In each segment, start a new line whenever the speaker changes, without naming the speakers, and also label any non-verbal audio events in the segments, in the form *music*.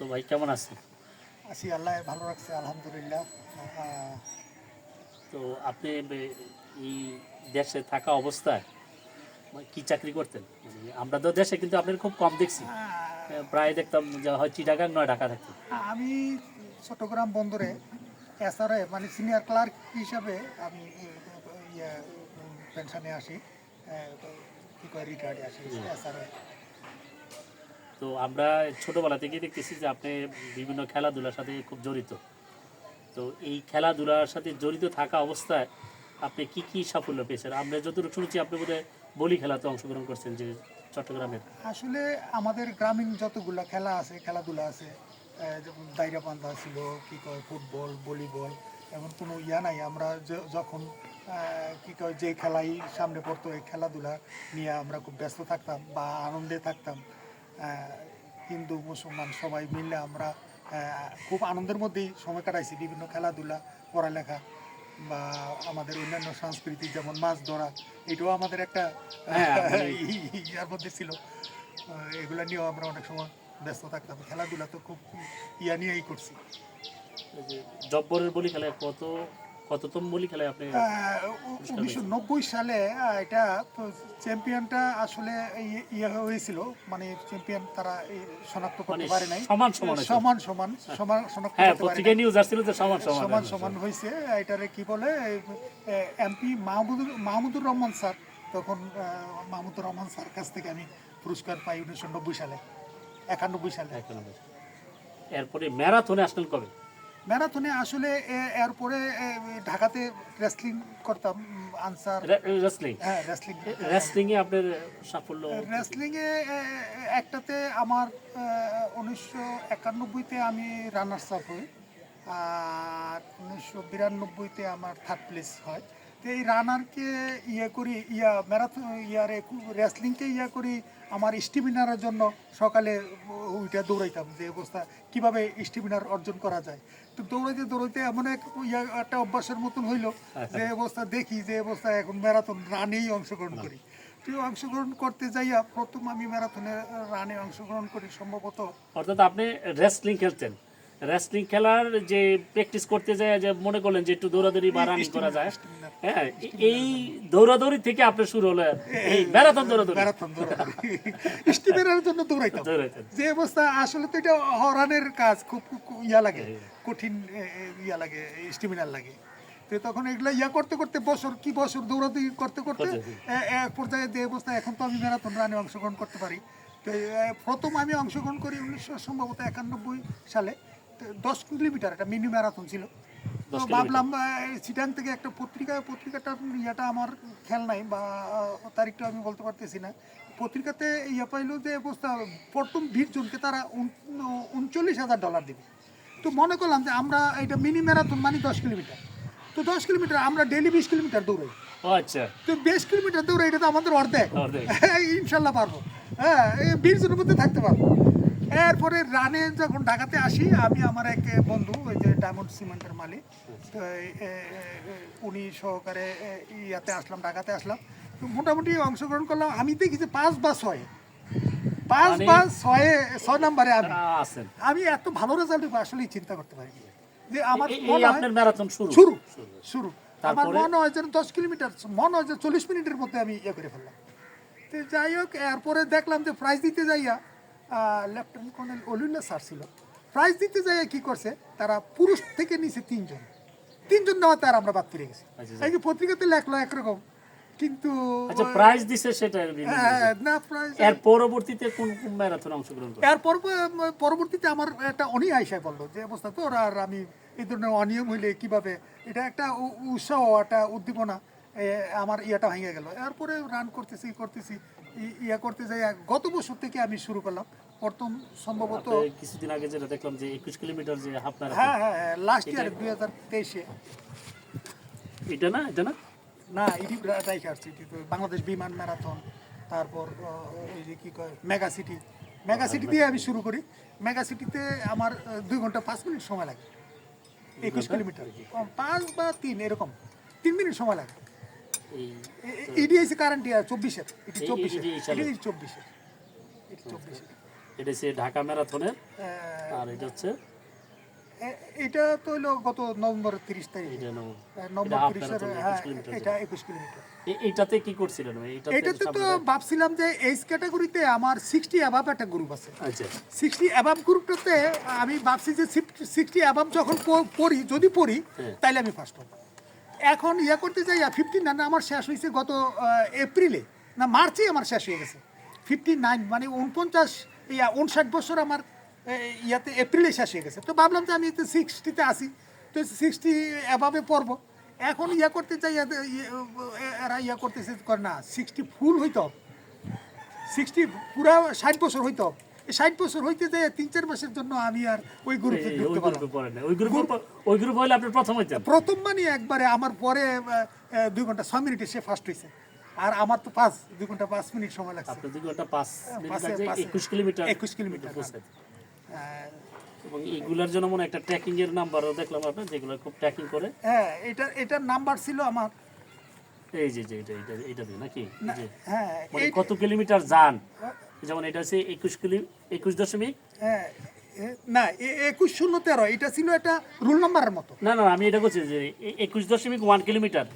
তো ভাই কেমন আছেন?
আছি আল্লাহ ভালো রাখছে আলহামদুলিল্লাহ।
তো আপনি এই দেশে থাকা অবস্থায় কি চাকরি করতেন? মানে আমরা তো দেশে কিন্তু আপনার খুব কম দেখছি। প্রায় দেখতাম যে হয় চিটাগাং নয় ঢাকা থাকতেন।
আমি চট্টগ্রাম বন্দরে এসআরএ মানে সিনিয়র ক্লার্ক হিসাবে আমি পেনশনে আসি। কি কয় রিটায়ার্ডে আসি এসআরএ।
তো আমরা ছোটবেলা থেকেই দেখতেছি যে আপনি বিভিন্ন খেলাধুলার সাথে খুব জড়িত। তো এই খেলাধুলার সাথে জড়িত থাকা অবস্থায় আপনি কি কি সাফল্য পেয়েছেন? আমরা যতটুকু শুনেছি, আপনি বোধহয় বলি খেলাতে অংশগ্রহণ করছেন যে চট্টগ্রামের।
আসলে আমাদের গ্রামীণ যতগুলা খেলা আছে, খেলাধুলা আছে যেমন দাইরা বান্ধা ছিল, কি কয় ফুটবল, ভলিবল, এমন কোনো ইয়া নাই। আমরা যখন কি কয় যে খেলাই সামনে পড়তো, এই খেলাধুলা নিয়ে আমরা খুব ব্যস্ত থাকতাম বা আনন্দে থাকতাম। হিন্দু মুসলমান সবাই মিলে আমরা খুব আনন্দের মধ্যেই সময় কাটাইছি বিভিন্ন খেলাধুলা পড়ালেখা বা আমাদের অন্যান্য সংস্কৃতি যেমন মাছ ধরা এটাও আমাদের একটা
হ্যাঁ, *laughs*
ইয়ার মধ্যে ছিল। এগুলা নিয়েও আমরা অনেক সময় ব্যস্ত থাকতাম। খেলাধুলা তো খুব ইয়া নিয়েই করছি।
জব্বরের বলি খেলায় কত কততম বলি খেলায় আপনি
উনিশশো নব্বই সালে এটা চ্যাম্পিয়নটা আসলে ইয়ে হয়েছিল। মানে চ্যাম্পিয়ন তারা শনাক্ত
মানে
করতে পারে নাই।
সমান সমান
সমান সমান সমান শনাক্ত
হ্যাঁ
করতে পারে
পত্রিকায় নিউজ আসছিল যে সমান সমান
সমান সমান হয়েছে। এটারে কি বলে? MP Mahmudur Mahmudur Rahman sir. তখন মাহমুদুর রহমান স্যার কাছ থেকে আমি পুরস্কার পাই উনিশশো নব্বই সালে একানব্বই সালে।
একানব্বই। এরপরে ম্যারাথনে আসলেন কবে?
ম্যারাথনে আসলে এরপরে ঢাকাতে রেসলিং করতাম আনসার।
রেসলিং
হ্যাঁ রেসলিং
রেসলিং এ আপনার সাফল্য?
রেসলিং এ এ, একটাতে আমার উনিশশো একানব্বইতে আমি রানার্স আপ হই আর উনিশশো বিরানব্বইতে আমার থার্ড প্লেস হয়। তো এই রানারকে ইয়ে করি ইয়া ম্যারাথন ইয়ারে রেসলিংকে ইয়া করি আমার স্টেমিনারের জন্য সকালে ওইটা দৌড়াইতাম যে অবস্থা, কীভাবে স্টিমিনার অর্জন করা যায়। তো দৌড়াইতে দৌড়াইতে এমন এক একটা অভ্যাসের মতন হইল যে অবস্থা দেখি যে অবস্থা এখন ম্যারাথন রানেই অংশগ্রহণ করি। তো অংশগ্রহণ করতে যাইয়া প্রথম আমি ম্যারাথনে রানে অংশগ্রহণ করি সম্ভবত
অর্থাৎ আপনি রেসলিং খেলতেন। রেসলিং খেলার যে প্র্যাকটিস করতে যায় যে মনে করলেন যে একটু দৌড়াদৌড়ি বা রানিং করা যায়। হ্যাঁ এই দৌড়াদৌড়ি থেকে আপনার শুরু হলো। এই ম্যারাথন দৌড়াদৌড়ি।
ম্যারাথন দৌড়াদৌড়ি। *laughs* স্টিমের জন্য দৌড়াইতাম। যে অবস্থা আসলে তো এটা হরানের কাজ খুব ইয়া লাগে কঠিন এ, এ, ইয়া লাগে স্টিমিনার লাগে। তো তখন এগুলো ইয়া করতে করতে বছর কি বছর দৌড়াদৌড়ি করতে করতে এক পর্যায়ে যে অবস্থা এখন তো আমি ম্যারাথন রানে অংশগ্রহণ করতে পারি। তো প্রথম আমি অংশগ্রহণ করি উনিশশো সম্ভবত একানব্বই সালে। দশ কিলোমিটার একটা মিনি ম্যারাথন ছিল। তো ভাবলাম চিটাং থেকে একটা পত্রিকা পত্রিকাটা ইয়েটা আমার খেয়াল নাই বা তারিখটা আমি বলতে পারতেছি না। পত্রিকাতে ইয়ে পাইলো যে অবস্থা প্রথম বিশ জনকে তারা উনচল্লিশ হাজার ডলার দেবে। তো মনে করলাম যে আমরা এটা মিনি ম্যারাথন মানে দশ কিলোমিটার। তো দশ কিলোমিটার আমরা ডেলি বিশ কিলোমিটার দৌড়াই।
আচ্ছা।
তো বিশ কিলোমিটার দৌড়াই এটা তো আমাদের অর্ধেক। *laughs* ইনশাল্লাহ পারব। হ্যাঁ এই বিশ জনের মধ্যে থাকতে পারব। এরপরে রানে যখন ঢাকাতে আসি আমি আমার এক বন্ধু ওই যে ডায়মন্ড সিমেন্টের মালিক তো উনি সহকারে ইয়াতে আসলাম ঢাকাতে আসলাম। তো মোটামুটি অংশগ্রহণ করলাম। আমি দেখি যে পাঁচ বা ছয়। পাঁচ
মানে-
বা ছয়ে ছয় নম্বরে আমি। আমি এত ভালো রেজাল্ট আসলেই চিন্তা করতে পারি। যে আমার
ম্যারাথন শুরু।
শুরু শুরু। আমার? মনে হয় যেন দশ কিলোমিটার মনে হয় যে চল্লিশ মিনিটের মধ্যে আমি ইয়ে করে ফেললাম। তো যাই হোক এরপরে দেখলাম যে প্রাইজ দিতে যাইয়া লেফটেন্যান্ট কর্নেল অলিউল্লাহ স্যার ছিল। প্রাইজ দিতে যাইয়া কি করছে? তারা পুরুষ থেকে নিচে তিনজন। তিনজন নেওয়াতে আর আমরা বাদ ফিরে গেছি।
আচ্ছা,
এই যে পত্রিকাতে লেখলো একরকম। কিন্তু
আচ্ছা প্রাইজ দিছে সেটা
হ্যাঁ, না প্রাইজ
এর পরবর্তীতে কোন কোন ম্যারাথন অংশগ্রহণ করেন
এর পর- পরবর্তীতে আমার একটা আইসায় বলল যে অবস্থা তো আর আমি এই ধরনের অনিয়ম হইলে কীভাবে? এটা একটা উৎসাহ একটা উদ্দীপনা। আমার ইয়েটা ভেঙে গেল। এরপরে রান করতেছি করতেছি ইয়া করতে যাই গত বছর থেকে আমি শুরু করলাম। প্রথম সম্ভবত
কিছুদিন আগে যেটা দেখলাম যে একুশ কিলোমিটার যে ম্যারাথন
হ্যাঁ হ্যাঁ লাস্ট ইয়ার দুই হাজার তেইশে।
এটা না এটা না?
না ইডি রাইখে আসছি এটি বাংলাদেশ বিমান ম্যারাথন তারপর এই যে কি কয় মেগা সিটি মেগা সিটি দিয়ে আমি শুরু করি। মেগা সিটিতে আমার দুই ঘণ্টা পাঁচ মিনিট সময় লাগে। একুশ কিলোমিটার। পাঁচ বা তিন এরকম। তিন মিনিট সময় লাগে। কারেন্ট ইয়ার চব্বিশের এটি এটি এটি চব্বিশের
এটা হচ্ছে ঢাকা ম্যারাথনের আর এটা হচ্ছে
এটা তো হলো গত নভেম্বরের তিরিশ তারিখ। নভেম্বর। তিরিশের হ্যাঁ
21 কিলোমিটার
এটা একুশ কিলোমিটার।
এইটাতে কি করছিলেন? এইটাতে
এটাতে তো ভাবছিলাম যে এইজ ক্যাটাগরিতে আমার সিক্সটি অ্যাভাব একটা গ্রুপ আছে।
আচ্ছা।
সিক্সটি অ্যাভাব গ্রুপটাতে আমি ভাবছি যে সিক্সটি অ্যাভাব যখন পড়ি যদি পড়ি
হ্যাঁ।
তাইলে আমি ফার্স্ট হব। এখন ইয়া করতে যাই ফিফটিন না আমার শেষ হয়েছে গত এপ্রিলে না মার্চেই আমার শেষ হয়ে গেছে। ফিফটি নাইন মানে উনপঞ্চাশ ইয়া উনষাট বছর আমার ইয়াতে এপ্রিলে শেষ হয়ে গেছে। তো ভাবলাম যে আমি তো সিক্সটিতে আসি। তো সিক্সটি অ্যাভাবে পড়ব। এখন ইয়া করতে চাই ইয়ে- এরা ইয়া করতেছে করে না সিক্সটি ফুল হইতে সিক্সটি পুরা ষাট বছর হইতো ষাট বছর হইতে যায় তিন চার মাসের জন্য আমি আর ওই গ্রুপে ঢুকতে
ওই
পারলাম
গ্রুপে পড়েন না। ওই গ্রুপে ওই গ্রুপ হলে আপনি প্রথম হইতেন?
প্রথম মানে একবারে আমার পরে দুই ঘণ্টা ছয় মিনিটে সে ফার্স্ট হয়েছে আর আমার তো পাঁচ দুই ঘণ্টা পাঁচ মিনিট সময় লাগছে।
আপনি দুই ঘণ্টা পাঁচ
পাশে।
একুশ কিলোমিটার
21 কিলোমিটার,
এবং এইগুলার জন্য মনে একটা ট্র্যাকিং এর নাম্বারও দেখলাম আপনার যেগুলো খুব ট্র্যাকিং করে।
হ্যাঁ এটা এটার নাম্বার ছিল আমার।
এই যে যে এটা এটা এটা দিয়ে নাকি?
হ্যাঁ
মানে কত কিলোমিটার যান? যেমন এটা হচ্ছে একুশ কিলো একুশ দশমিক?
হ্যাঁ, না একুশ শূন্য তেরো এটা ছিল একটা রুল নাম্বারের মতো।
না না আমি এটা করছি যে একুশ দশমিক ওয়ান কিলোমিটার।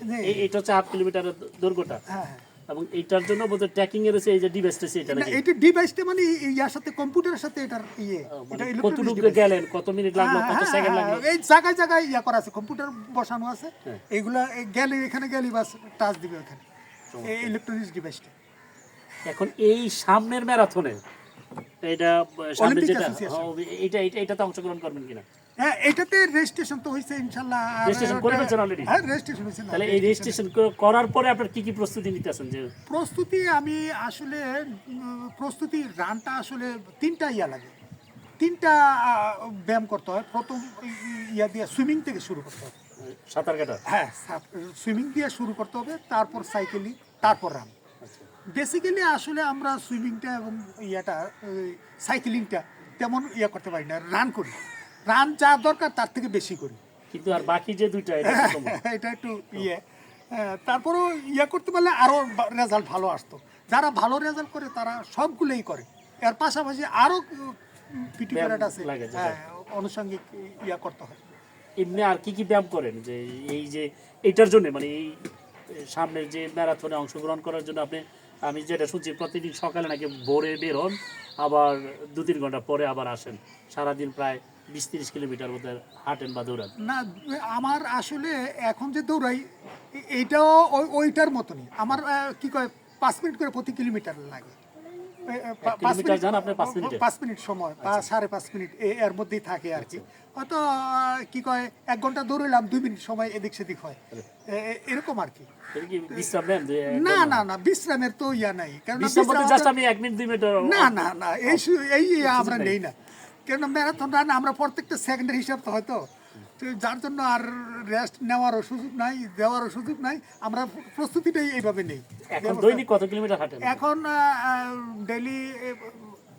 এটা হচ্ছে হাফ কিলোমিটারের দৈর্ঘ্যটা।
হ্যাঁ হ্যাঁ।
এবং এইটার জন্য বোধহয় ট্র্যাকিং এর এই যে ডিভাইসটা এটা নাকি?
এটা ডিভাইসটা মানে ইয়ার সাথে কম্পিউটারের সাথে এটার ইয়ে
মানে
এটা
কতটুকু গেলেন কত মিনিট লাগল কত সেকেন্ড লাগল?
এই জায়গায় জায়গায় ইয়া করা আছে কম্পিউটার বসানো আছে। এইগুলা গেলে এখানে গেলে বাস টাচ দিবে ওখানে। এই ইলেকট্রনিক্স ডিভাইসটা
এখন এই সামনের ম্যারাথনে এটা সামনে যেটা। হ্যাঁ, এইটা এইটা এটাতে অংশগ্রহণ করবেন কিনা?
হ্যাঁ এটাতে রেজিস্ট্রেশন তো
করে ফেলছেন?
হ্যাঁ রেজিস্ট্রেশন হয়েছে
তাহলে এই রেজিস্ট্রেশন করার পরে আপনার কি কি প্রস্তুতি নিতেছেন যে
প্রস্তুতি আমি আসলে প্রস্তুতি রানটা আসলে তিনটা ইয়া লাগে। তিনটা ব্যায়াম করতে হয়। প্রথম ইয়া দিয়ে সুইমিং থেকে শুরু করতে হবে
সাঁতার কাটা?
হ্যাঁ সুইমিং দিয়ে শুরু করতে হবে তারপর সাইকেলিং তারপর রান। বেসিক্যালি আসলে আমরা সুইমিংটা এবং ইয়াটা সাইকেলিংটা তেমন ইয়া করতে পারি না রান করি। রান যা দরকার তার থেকে বেশি করি।
কিন্তু আর বাকি যে দুইটা এটা
একটু *laughs* ইয়ে। হ্যাঁ, তারপরেও ইয়ে করতে পারলে আরও রেজাল্ট ভালো আসতো। যারা ভালো রেজাল্ট করে তারা সবগুলোই করে। এর পাশাপাশি আরও পিটি
ব্যায়াম
আছে। হ্যাঁ ইয়া করতে হয়।
এমনি আর কি কি ব্যায়াম করেন? যে এই যে এইটার জন্য মানে এই সামনের যে ম্যারাথনে অংশগ্রহণ করার জন্য আপনি আমি যেটা শুনছি, প্রতিদিন সকালে নাকি ভোরে বের হন, আবার দু তিন ঘণ্টা পরে আবার আসেন। সারাদিন প্রায় বিশ তিরিশ কিলোমিটার মধ্যে হাঁটেন বা দৌড়ান।
না, আমার আসলে এখন যে দৌড়াই এইটাও ওই- ওইটার মতনই। আমার কি কয়, পাঁচ মিনিট করে প্রতি কিলোমিটার লাগে। পাঁচ মিনিট-
যান আপনি পাঁচ মিনিটে?
পাঁচ মিনিট সময় বা সাড়ে পাঁচ মিনিট এর মধ্যেই থাকে আর কি। হয়তো কি কয় এক ঘণ্টা দৌড়লাম দুই মিনিট সময় এদিক সেদিক হয়। এরকম আর কি। না না না বিশ্রামের তো ইয়া নাই। কারণ না না না এই এই আমরা নেই। না। কেন ম্যারাথন রান আমরা প্রত্যেকটা সেকেন্ডের হিসাব তো হয়তো তো যার জন্য আর রেস্ট নেওয়ারও সুযোগ নাই দেওয়ারও সুযোগ নাই। আমরা প্রস্তুতিটাই এইভাবে নেই।
এখন দৈনিক কত কিলোমিটার হাঁটেন?
এখন ডেলি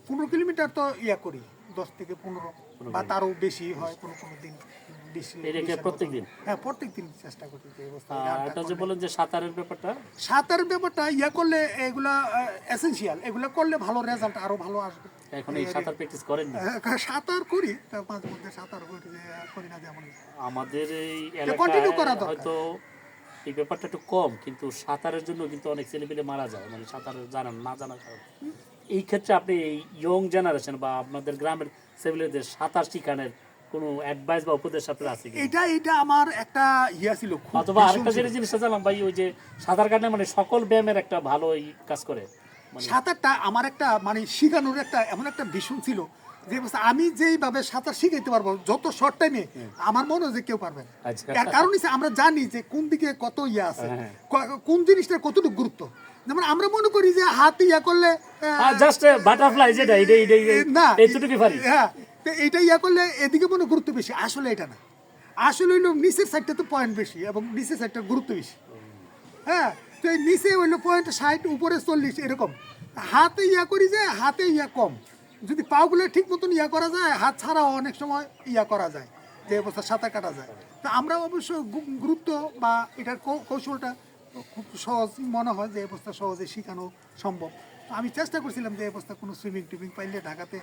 পনেরো কিলোমিটার তো ইয়া করি দশ থেকে পনেরো বা তারও বেশি হয় কোনো কোনো দিন। হ্যাঁ প্রত্যেক দিন চেষ্টা করি
এটা যে বলেন যে সাঁতারের ব্যাপারটা?
সাঁতার ব্যাপারটা ইয়া করলে এগুলা এসেন্সিয়াল এগুলা করলে ভালো রেজাল্ট আরও ভালো আসবে।
এখন এই সাঁতার প্র্যাকটিস করেন না
হ্যাঁ, সাঁতার করি মাঝে মধ্যে সাঁতার করি করি না যেমন।
আমাদের এই এলাকায় হয়তো এই ব্যাপারটা একটু কম কিন্তু সাঁতারের জন্য কিন্তু অনেক ছেলেপেলে মারা যায় মানে সাঁতার জানান না জানার কারণে। এই ক্ষেত্রে আপনি এই ইয়ং জেনারেশন বা আপনাদের গ্রামের ছেলেপেলেদের সাঁতার শিখানোর কোনো অ্যাডভাইস বা উপদেশ আপনার আছে
এটা এটা আমার একটা ইয়া ছিল
অথবা আরেকটা জানলাম ভাই ওই যে সাঁতার কাটলে মানে সকল ব্যায়ামের একটা ভালো কাজ করে।
সাঁতারটা আমার একটা মানে শিখানোর একটা এমন একটা ভীষণ ছিল যে আমি যেইভাবে সাঁতার শিখাইতে পারব যত শর্ট টাইমে আমার মনে হয় যে কেউ পারবে
আচ্ছা।
এর কারণ হচ্ছে আমরা জানি যে কোন দিকে কত ইয়া আছে
হ্যাঁ।
কোন জিনিসটার কতটুকু গুরুত্ব। যেমন আমরা মনে করি যে হাত ইয়া করলে
জাস্ট বাটারফ্লাই যেটা এটা
না
এইটুকুই পারি।
হ্যাঁ তো এইটা ইয়া করলে এদিকে মনে গুরুত্ব বেশি আসলে এটা না। আসলে হইল নিচের সাইডটা তো পয়েন্ট বেশি এবং নিচের সাইডটার গুরুত্ব বেশি। হ্যাঁ তো নিচে হইল পয়েন্ট ষাট, উপরে চল্লিশ, এরকম। হাতে ইয়া করি যে, হাতে ইয়া কম। যদি পাগুলো ঠিক মতন ইয়া করা যায়, হাত ছাড়াও অনেক সময় ইয়া করা যায়, যে অবস্থা সাঁতার কাটা যায়। তা আমরা অবশ্য গুরুত্ব বা এটার কৌশলটা খুব সহজ মনে হয় যে অবস্থা সহজে শেখানো সম্ভব। আমি চেষ্টা করছিলাম যে অবস্থা কোনো সুইমিং টুইমিং পাইলে ঢাকাতে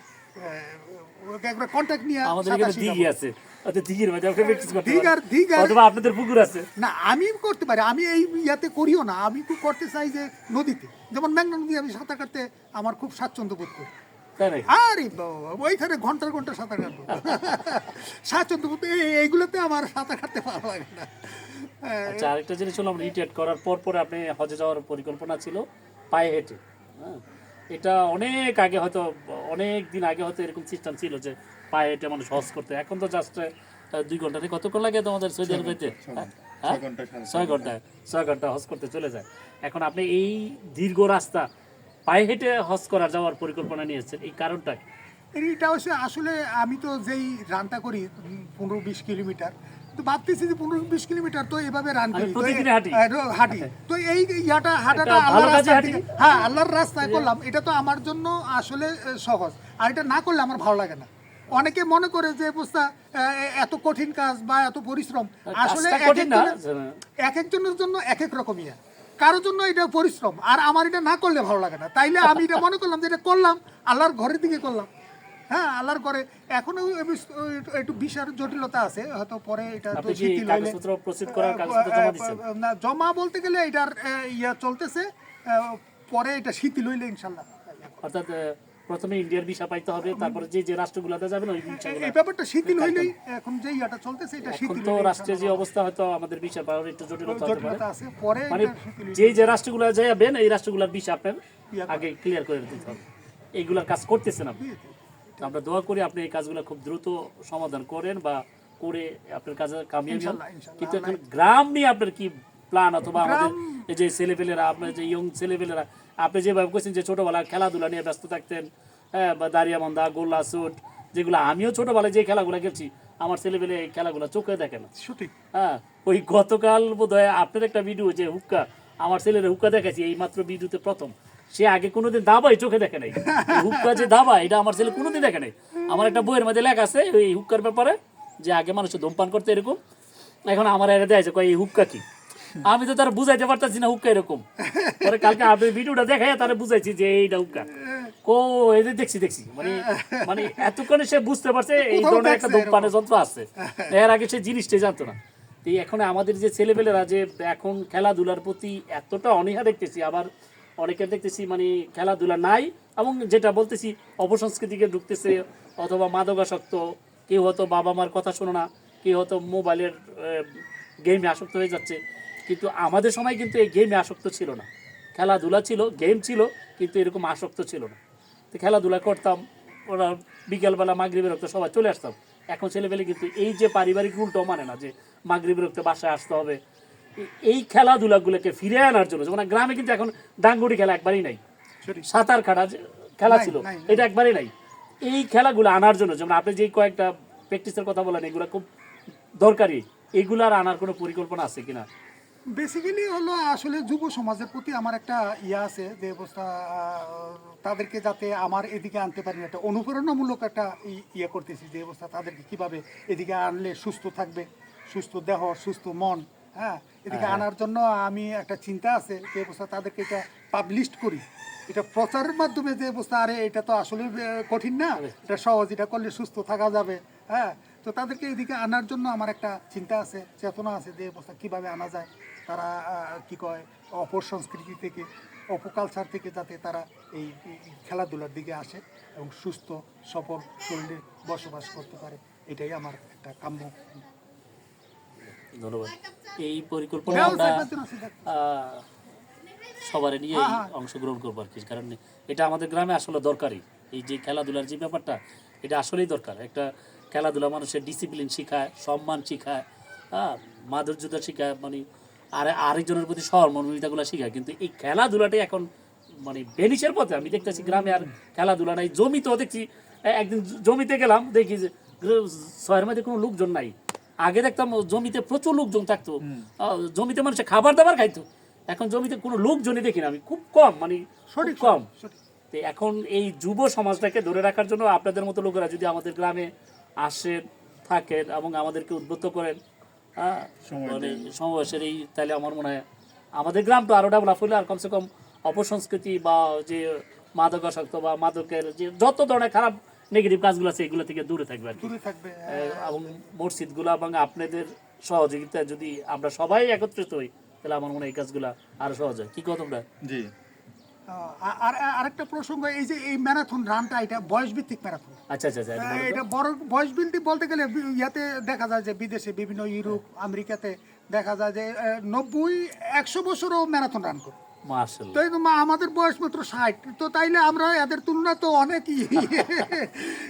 একবার কন্ট্যাক্ট নিয়ে
আমাদের এখানে দিঘি আছে। অত দিঘির আপনি প্র্যাকটিস করতে
দিঘ আর- দিঘ
পারেন
আর-
অথবা আপনাদের পুকুর আছে।
না আমি করতে পারি। আমি এই ইয়াতে করিও না। আমি খুব করতে চাই যে নদীতে। যেমন নদী আমি সাঁতার কাটতে আমার খুব স্বাচ্ছন্দ্য বোধ করি। আরে বাবা, ওইখানে ঘণ্টার ঘণ্টা সাঁতার কাটবো। *laughs* স্বাচ্ছন্দ্য বোধ এইগুলোতে আমার সাঁতার কাটতে ভালো লাগে না।
আচ্ছা আরেকটা জিনিস হলো রিটায়ার করার পর পরে আপনি হজে যাওয়ার পরিকল্পনা ছিল পায়ে হেঁটে। হ্যাঁ? এটা অনেক আগে হয়তো অনেক দিন আগে হয়তো এরকম সিস্টেম ছিল যে পায়ে হেঁটে মানুষ হজ করতে। এখন তো জাস্ট দুই ঘন্টাতে কতক্ষণ লাগে তোমাদের সৌদি আরব যেতে হ্যাঁ? ছয় ঘণ্টা ছয় ঘণ্টা। হজ করতে চলে যায়। এখন আপনি এই দীর্ঘ রাস্তা পায়ে হেঁটে হজ করা যাওয়ার পরিকল্পনা নিয়েছেন এই কারণটা
এটা হচ্ছে আসলে আমি তো যেই রানটা করি পনেরো বিশ কিলোমিটার তো ভাবতেছি যে পনেরো বিশ কিলোমিটার তো এভাবে রান করি।
হাঁটি।
তো এই ইয়াটা হাঁটাটা আল্লাহর হ্যাঁ আল্লাহর রাস্তায় করলাম। এটা তো আমার জন্য আসলে সহজ। আর এটা না করলে আমার ভালো লাগে না। অনেকে মনে করে যে অবস্থা এত কঠিন কাজ বা এত পরিশ্রম আসলে এক একজনের- জন্য এক এক রকমই। কারোর জন্য এটা পরিশ্রম। আর আমার এটা না করলে ভালো লাগে না। তাইলে আমি এটা মনে করলাম যে এটা করলাম আল্লাহর ঘরের দিকে করলাম। হ্যাঁ আল্লাহর করে। এখনও একটু বিশাল জটিলতা আছে হয়তো পরে এটা তো শিথিল হইলে- না জমা বলতে গেলে এটার ইয়া চলতেছে। পরে এটা শিথিল হইলে ইনশাল্লাহ।
অর্থাৎ প্রথমে ইন্ডিয়ার ভিসা পাইতে হবে তারপরে যে যে রাষ্ট্রগুলোতে যাবেন ওই
এই ব্যাপারটা শিথিল হইলেই এখন যে ইয়াটা চলতেছে এটা শিথিল
তো রাষ্ট্রের যে অবস্থা হয়তো আমাদের ভিসা পাওয়ার একটু জটিলতা হতে পারে।
আছে পরে
মানে যে যে রাষ্ট্রগুলো যাবেন এই রাষ্ট্রগুলোর ভিসা আপনার আগে ক্লিয়ার করে দিতে হবে। এইগুলার কাজ করতেছেন আপনি? তো আমরা দোয়া করি আপনি এই কাজগুলো খুব দ্রুত সমাধান করেন বা করে আপনার কাজে কামিয়ে যান
ইনশাল্লাহ, ইনশাল্লাহ।
কিন্তু এখন গ্রাম নিয়ে আপনার কি প্ল্যান অথবা আমাদের এই যে ছেলেপেলেরা আপনার যে ইয়ং ছেলেপেলেরা আপনি যেভাবে করছেন যে ছোটবেলা খেলাধুলা নিয়ে ব্যস্ত থাকতেন হ্যাঁ বা দাঁড়িয়ামন্দা গোল্লা সুট যেগুলো আমিও ছোটবেলায় যে খেলাগুলো খেলছি আমার ছেলেপেলে এই খেলাগুলো চোখে দেখে না।
সঠিক।
হ্যাঁ ওই গতকাল বোধ হয় আপনার একটা ভিডিও যে হুক্কা আমার ছেলের হুক্কা দেখাচ্ছি এই মাত্র ভিডিওতে প্রথম। সে আগে কোনোদিন দাবাই চোখে দেখে নাই। হুক্কা যে দাবা এটা আমার ছেলে কোনোদিন দেখে নাই। আমার একটা বইয়ের মধ্যে লেখা আছে ওই হুক্কার ব্যাপারে যে আগে মানুষ ধূমপান করতে এরকম। এখন আমার এরা দেয় কয় এই হুক্কা কি? আমি তো তার বুঝাইতে পারতাছি না হুক্কা এরকম। পরে কালকে আপনি ভিডিওটা দেখাই তারা বুঝাইছি যে এইটা হুক্কা। কো এই যে দেখছি দেখছি। মানে মানে এতক্ষণে সে বুঝতে পারছে এই ধরনের একটা ধূমপানের যন্ত্র আছে। এর আগে সে জিনিসটাই জানতো না। তো এখন আমাদের যে ছেলেপেলেরা যে এখন খেলাধুলার প্রতি এতটা অনীহা দেখতেছি আবার অনেকের দেখতেছি মানে খেলাধুলা নাই, এবং যেটা বলতেছি, অপসংস্কৃতিকে ঢুকতেছে, অথবা মাদকাসক্ত, কেউ হয়তো বাবা মার কথা শোনো না, কেউ হয়তো মোবাইলের গেমে আসক্ত হয়ে যাচ্ছে, কিন্তু আমাদের সময় কিন্তু এই গেমে আসক্ত ছিল না। খেলাধুলা ছিল, গেম ছিল, কিন্তু এরকম আসক্ত ছিল না। তো খেলাধুলা করতাম, ওরা বিকেলবেলা মাগরিবের রক্ত সবাই চলে আসতাম। এখন ছেলেপেলে কিন্তু এই যে পারিবারিক রুলটাও মানে না, যে মাগরিবের রক্ত বাসায় আসতে হবে এই খেলাধুলাগুলোকে ফিরে আনার জন্য যেমন গ্রামে কিন্তু এখন ডাঙ্গুড়ি খেলা একবারই নাই। সাঁতার কাটা খেলা ছিল। এটা একবারই নাই। এই খেলাগুলো আনার জন্য যেমন আপনি যে কয়েকটা প্র্যাকটিসের কথা বলেন এগুলো খুব দরকারি। এগুলার আনার কোনো পরিকল্পনা আছে কিনা?
বেসিক্যালি হলো আসলে যুব সমাজের প্রতি আমার একটা ইয়ে আছে যে অবস্থা তাদেরকে যাতে আমার এদিকে আনতে পারি একটা অনুপ্রেরণামূলক একটা ইয়ে করতেছি যে অবস্থা তাদেরকে কীভাবে এদিকে আনলে সুস্থ থাকবে সুস্থ দেহ সুস্থ মন। হ্যাঁ এদিকে আনার জন্য আমি একটা চিন্তা আছে যে অবস্থা তাদেরকে এটা পাবলিশ করি। এটা প্রচারের মাধ্যমে যে অবস্থা আরে এটা তো আসলে কঠিন না। এটা সহজ এটা করলে সুস্থ থাকা যাবে। হ্যাঁ তো তাদেরকে এদিকে আনার জন্য আমার একটা চিন্তা আছে চেতনা আছে যে অবস্থা কীভাবে আনা যায়। তারা কি কয় অপর সংস্কৃতি থেকে অপকালচার থেকে যাতে তারা এই এই খেলাধুলার দিকে আসে এবং সুস্থ সফল শরীরে বসবাস করতে পারে। এটাই আমার একটা কাম্য
ধন্যবাদ। এই পরিকল্পনা
হ্যাঁ,
আমরা সবারই নিয়ে
হ্যাঁ, হ্যাঁ।
অংশগ্রহণ করব আর কি কারণ এটা আমাদের গ্রামে আসলে দরকারি এই যে খেলাধুলার যে ব্যাপারটা এটা আসলেই দরকার। একটা খেলাধুলা মানুষের ডিসিপ্লিন শেখায় সম্মান শেখায় হ্যাঁ মাধুর্যতা শেখায় মানে আর আরেকজনের প্রতি সহমর্মিতাগুলো শেখায়। কিন্তু এই খেলাধুলাটাই এখন মানে বেনিসের পথে। আমি দেখতেছি গ্রামে আর খেলাধুলা নাই জমিতেও দেখছি একদিন জমিতে গেলাম দেখি যে শহরের মধ্যে কোনো লোকজন নাই। আগে দেখতাম জমিতে প্রচুর লোকজন থাকতো। জমিতে মানুষে খাবার দাবার খাইতো। এখন জমিতে কোনো লোকজনই দেখি না। আমি খুব কম মানে
সঠিক
কম। তো এখন এই যুব সমাজটাকে ধরে রাখার জন্য আপনাদের মতো লোকেরা যদি আমাদের গ্রামে আসেন থাকেন এবং আমাদেরকে উদ্বুদ্ধ করেন হ্যাঁ মানে সমাবেশের এই তাহলে আমার মনে হয় আমাদের গ্রামটা আরও ডেভেলপ হলে আর কমসে কম অপসংস্কৃতি বা যে মাদকাসক্ত বা মাদকের যে যত ধরনের খারাপ নেগেটিভ কাজগুলো আছে এগুলো থেকে দূরে থাকবে আর
দূরে থাকবে
এবং মসজিদগুলো এবং আপনাদের সহযোগিতায় যদি আমরা সবাই একত্রিত হই তাহলে আমার মনে হয় এই কাজগুলো আরও সহজ হয়। কি কো তোমরা?
জি।
আর আর- আরেকটা প্রসঙ্গ এই যে এই ম্যারাথন রানটা এটা বয়স ভিত্তিক ম্যারাথন।
আচ্ছা আচ্ছা আচ্ছা এটা
বড় বয়স ভিত্তিক বলতে গেলে ইয়াতে দেখা যায় যে বিদেশে বিভিন্ন ইউরোপ আমেরিকাতে দেখা যায় যে নব্বই একশো বছরও ম্যারাথন রান করে।
মাশাআল্লাহ।
তো মা- আমাদের বয়স মাত্র ষাট। তো তাইলে আমরা এদের তুলনা তো অনেক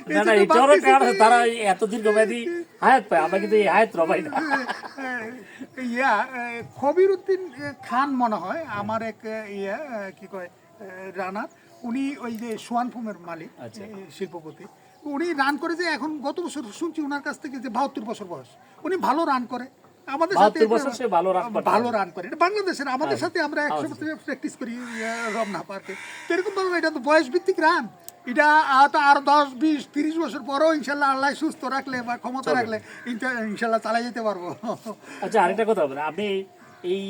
না না এটারও কারণ তারা এত দীর্ঘমেয়াদী হায়াত পায় আমরা কিন্তু এই হায়াত রবাই না।
ইয়া খবির উদ্দিন খান মনে হয় আমার এক ইয়া কি কয় রানার উনি ওই যে সোয়ানফুমের মালিক
আচ্ছা।
শিল্পপতি। উনি রান করে যে এখন গত বছর শুনছি ওনার কাছ থেকে যে বাহাত্তর বছর বয়স। উনি ভালো রান করে। আমাদের সাথে
72 বছর সে ভালো।
রান করে। এটা বাংলাদেশের আমাদের
হ্যাঁ।
সাথে আমরা একশো
আচ্ছা।
প্র্যাকটিস করি রমনা পার্কে। এরকম ভাবে এটা তো বয়স ভিত্তিক রান এটা হয়তো আর দশ বিশ তিরিশ বছর পরেও ইনশাল্লাহ আল্লাহ সুস্থ রাখলে বা ক্ষমতা রাখলে ইনশাল্লাহ চালাই যেতে পারব।
আচ্ছা আরেকটা কথা বলেন। আপনি এই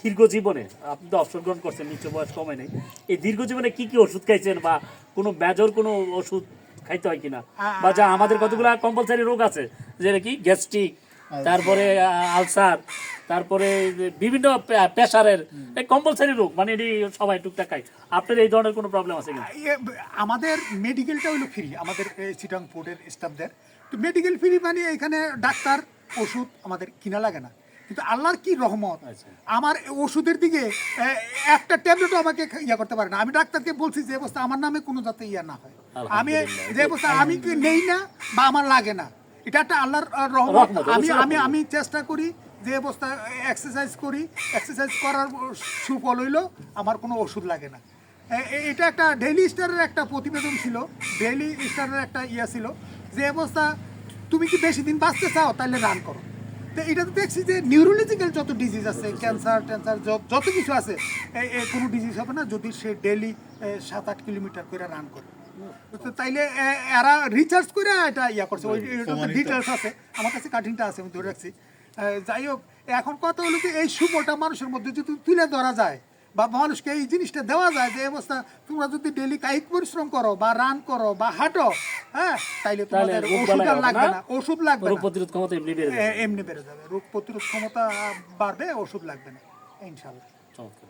দীর্ঘ জীবনে আপনি তো অবসর গ্রহণ করছেন নিশ্চয় বয়স কমে নেই। এই দীর্ঘ জীবনে কি কি ওষুধ খাইছেন বা কোনো মেজর কোনো ওষুধ খাইতে হয় কিনা? বা যা আমাদের কতগুলা কম্পালসারি রোগ আছে? যেটা কি গ্যাস্ট্রিক তারপরে আলসার তারপরে বিভিন্ন প্রেশারের এই কম্পালসারি রোগ মানে এটি সবাই টুকটাক খায়। আপনার এই ধরনের কোনো প্রবলেম আছে
আমাদের মেডিকেলটা হলো ফ্রি আমাদের চিটাং পোর্টের স্টাফদের তো মেডিকেল ফ্রি মানে এখানে ডাক্তার ওষুধ আমাদের কিনা লাগে না। কিন্তু আল্লাহর কি রহমত?
আচ্ছা।
আমার ওষুধের দিকে একটা ট্যাবলেটও আমাকে ইয়া করতে পারে না। আমি ডাক্তারকে বলছি যে অবস্থা আমার নামে কোনো যাতে ইয়া না হয়। আমি যে অবস্থা আমি কি নেই না বা আমার লাগে না? এটা একটা আল্লাহর রহমত। আমি আমি আমি চেষ্টা করি যে অবস্থা এক্সারসাইজ করি। এক্সারসাইজ করার সুফল হইল আমার কোনো ওষুধ লাগে না। এটা একটা ডেইলি স্টারের একটা প্রতিবেদন ছিল। ডেইলি স্টারের একটা ইয়া ছিল যে অবস্থা তুমি কি বেশি দিন বাঁচতে চাও তাহলে রান করো। তো এটা তো দেখছি যে নিউরোলজিক্যাল যত ডিজিজ আছে ক্যান্সার ট্যান্সার যত কিছু আছে কোনো ডিজিজ হবে না যদি সে ডেইলি সাত আট কিলোমিটার করে রান করে। তাইলে এরা রিচার্জ করে এটা ইয়া করছে। ওই ডিটেলস আছে। আমার কাছে কাটিংটা আছে আমি ধরে রাখছি। যাই হোক এখন কথা হলো যে এই শুভটা মানুষের মধ্যে যদি তুলে ধরা যায় বা মানুষকে এই জিনিসটা দেওয়া যায় যে অবস্থা তোমরা যদি ডেলি কায়িক পরিশ্রম করো বা রান করো বা হাঁটো হ্যাঁ তাইলে তোমাদের ওষুধ লাগবে
না,
ওষুধ লাগবে
রোগ প্রতিরোধ ক্ষমতা এমনি বেড়ে যাবে।
এমনি বেড়ে যাবে। রোগ প্রতিরোধ ক্ষমতা বাড়বে ওষুধ লাগবে না ইনশাল্লাহ
চমৎকার।